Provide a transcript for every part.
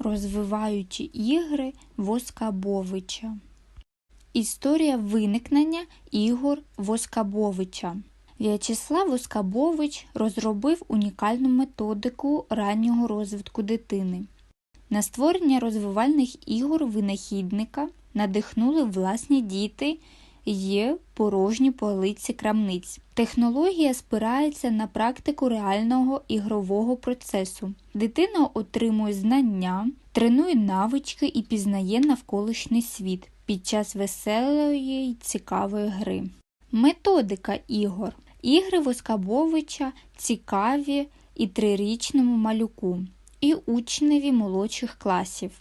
розвиваючи ігри Воскабовича. Історія виникнення ігор Воскабовича. В'ячеслав Воскабович розробив унікальну методику раннього розвитку дитини. На створення розвивальних ігор винахідника надихнули власні діти й порожні полиці крамниць. Технологія спирається на практику реального ігрового процесу. Дитина отримує знання, тренує навички і пізнає навколишній світ під час веселої й цікавої гри. Методика ігор. Ігри Воскабовича цікаві і трирічному малюку, і учневі молодших класів.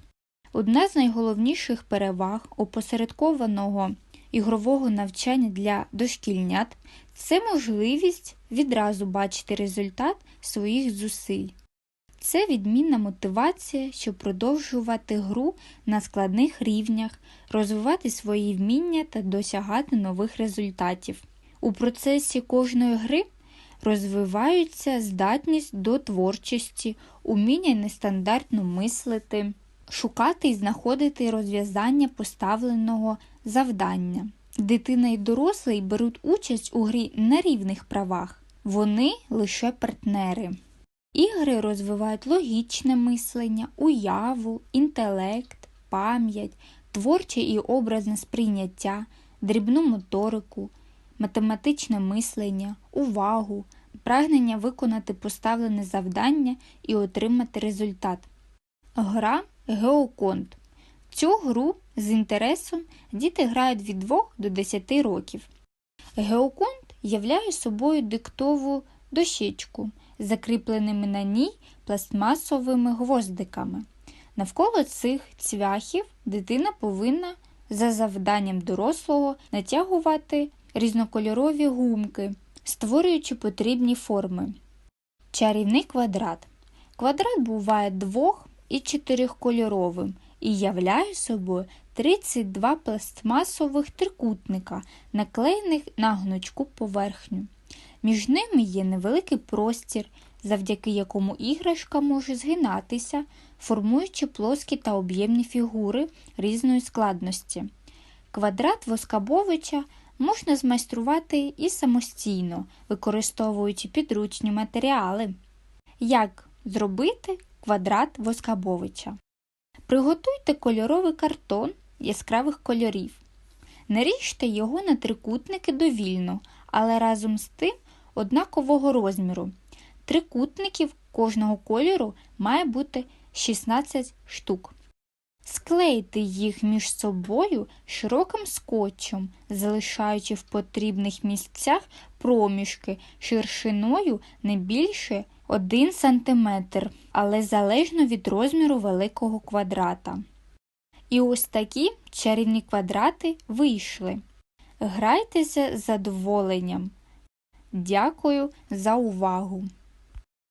Одна з найголовніших переваг опосередкованого ігрового навчання для дошкільнят це можливість відразу бачити результат своїх зусиль. Це відмінна мотивація, щоб продовжувати гру на складних рівнях, розвивати свої вміння та досягати нових результатів. У процесі кожної гри розвиваються здатність до творчості, уміння нестандартно мислити, шукати і знаходити розв'язання поставленого завдання. Дитина і дорослий беруть участь у грі на рівних правах, вони лише партнери. Ігри розвивають логічне мислення, уяву, інтелект, пам'ять, творче і образне сприйняття, дрібну моторику, математичне мислення, увагу, прагнення виконати поставлене завдання і отримати результат. Гра Геоконт. Цю гру з інтересом діти грають від 2 до 10 років. Геоконт являє собою диктову дощечку закріпленими на ній пластмасовими гвоздиками. Навколо цих цвяхів дитина повинна за завданням дорослого натягувати різнокольорові гумки, створюючи потрібні форми. Чарівний квадрат. Квадрат буває двох і чотирьохкольоровим і являє собою 32 пластмасових трикутника, наклеєних на гнучку поверхню. Між ними є невеликий простір, завдяки якому іграшка може згинатися, формуючи плоскі та об'ємні фігури різної складності. Квадрат Воскабовича можна змайструвати і самостійно, використовуючи підручні матеріали. Як зробити квадрат Воскабовича? Приготуйте кольоровий картон яскравих кольорів. Наріжте його на трикутники довільно, але разом з тим однакового розміру. Трикутників кожного кольору має бути 16 штук. Склейте їх між собою широким скотчем, залишаючи в потрібних місцях проміжки ширшиною не більше 1 см, але залежно від розміру великого квадрата. І ось такі чарівні квадрати вийшли. Грайтеся з задоволенням. Дякую за увагу!